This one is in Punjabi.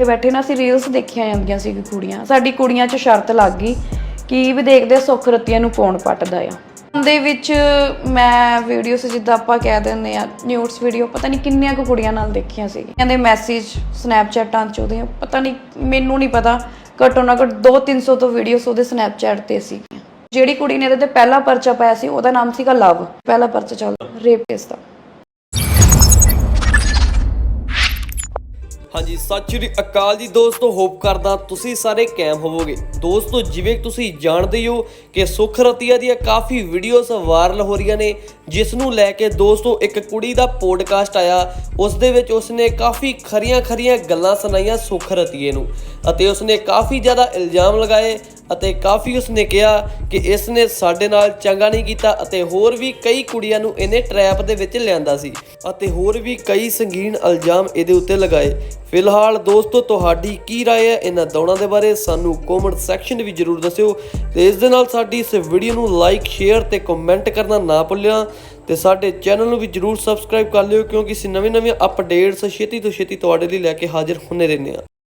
ਤੇ ਬੈਠੇ ਨਾ ਅਸੀਂ ਰੀਲਸ ਦੇਖੀਆਂ ਜਾਂਦੀਆਂ ਸੀ ਕੁੜੀਆਂ। ਸਾਡੀ ਕੁੜੀਆਂ 'ਚ ਸ਼ਰਤ ਲੱਗ ਗਈ ਕਿ ਵੀ ਦੇਖਦੇ ਸੁੱਖ ਰਤੀਆਂ ਨੂੰ ਕੌਣ ਪੱਟਦਾ ਆ। ਦੇ ਵਿੱਚ ਮੈਂ ਵੀਡੀਓਸ ਜਿੱਦਾਂ ਆਪਾਂ ਕਹਿ ਦਿੰਦੇ ਆ ਨਿਊਡਸ ਵੀਡੀਓ ਪਤਾ ਨਹੀਂ ਕਿੰਨੀਆਂ ਕੁ ਕੁੜੀਆਂ ਨਾਲ ਦੇਖੀਆਂ ਸੀ। ਕਹਿੰਦੇ ਮੈਸੇਜ ਸਨੈਪਚੈਟਾਂ 'ਚ ਉਹਦੇ, ਪਤਾ ਨਹੀਂ, ਮੈਨੂੰ ਨਹੀਂ ਪਤਾ, ਘੱਟੋ ਨਾ ਘੱਟ 2-300 ਤੋਂ ਵੀਡੀਓਸ ਉਹਦੇ ਸਨੈਪਚੈਟ ਤੇ ਸੀ। ਜਿਹੜੀ ਕੁੜੀ ਨੇ ਇਹਦੇ ਤੇ ਪਹਿਲਾ ਪਰਚਾ ਪਾਇਆ ਸੀ, ਉਹਦਾ ਨਾਮ ਸੀਗਾ ਲਵ ਪਹਿਲਾ ਪਰਚਾ ਚੱਲ ਰੇਪ ਕੇਸ ਦਾ। ਹਾਂਜੀ, ਸਤਿ ਸ਼੍ਰੀ ਅਕਾਲ ਜੀ ਦੋਸਤੋ, ਹੋਪ ਕਰਦਾ ਤੁਸੀਂ ਸਾਰੇ ਕੈਮ ਹੋਵੋਗੇ। ਦੋਸਤੋ, ਜਿਵੇਂ ਤੁਸੀਂ ਜਾਣਦੇ ਹੋ ਕਿ ਸੁਖ ਰਤੀਆ ਦੀਆਂ ਕਾਫੀ ਵੀਡੀਓਜ਼ ਵਾਇਰਲ ਹੋ ਰਹੀਆਂ ਨੇ, ਜਿਸ ਨੂੰ ਲੈ ਕੇ ਦੋਸਤੋ, ਇੱਕ ਕੁੜੀ ਦਾ ਪੋਡਕਾਸਟ ਆਇਆ। ਉਸ ਦੇ ਵਿੱਚ ਉਸਨੇ ਕਾਫੀ ਖਰੀਆਂ ਖਰੀਆਂ ਗੱਲਾਂ ਸੁਣਾਈਆਂ ਸੁਖ ਰਤੀਏ ਨੂੰ, ਅਤੇ ਉਸਨੇ ਕਾਫੀ ਜ਼ਿਆਦਾ ਇਲਜ਼ਾਮ ਲਗਾਏ ਅਤੇ ਕਾਫੀ ਉਸਨੇ ਕਿਹਾ ਕਿ ਇਸ ਨੇ ਸਾਡੇ ਨਾਲ ਚੰਗਾ ਨਹੀਂ ਕੀਤਾ ਅਤੇ ਹੋਰ ਵੀ ਕਈ ਕੁੜੀਆਂ ਨੂੰ ਇਹਨੇ ਟਰੈਪ ਦੇ ਵਿੱਚ ਲਿਆਂਦਾ ਸੀ ਅਤੇ ਹੋਰ ਵੀ ਕਈ ਸੰਗੀਨ ਇਲਜ਼ਾਮ ਇਹਦੇ ਉੱਤੇ ਲਗਾਏ ਫਿਲਹਾਲ ਦੋਸਤੋ ਤੁਹਾਡੀ ਕੀ رائے ਹੈ ਇਹਨਾਂ ਦੋਨਾਂ ਦੇ ਬਾਰੇ ਸਾਨੂੰ ਕਮੈਂਟ ਸੈਕਸ਼ਨ ਵਿੱਚ ਜਰੂਰ ਦੱਸਿਓ ਤੇ ਇਸ ਦੇ ਨਾਲ ਸਾਡੀ ਇਸ ਵੀਡੀਓ ਨੂੰ ਲਾਈਕ ਸ਼ੇਅਰ ਤੇ ਕਮੈਂਟ ਕਰਨਾ ਨਾ ਭੁੱਲਿਆ ਤੇ ਸਾਡੇ ਚੈਨਲ ਨੂੰ ਵੀ ਜਰੂਰ ਸਬਸਕ੍ਰਾਈਬ ਕਰ ਲਿਓ ਕਿਉਂਕਿ ਅਸੀਂ ਨਵੇਂ-ਨਵੇਂ ਅਪਡੇਟਸ ਛੇਤੀ ਤੋਂ ਛੇਤੀ ਤੁਹਾਡੇ ਲਈ ਲੈ ਕੇ ਹਾਜ਼ਰ ਹੁੰਨੇ ਰਹਿੰਦੇ ਹਾਂ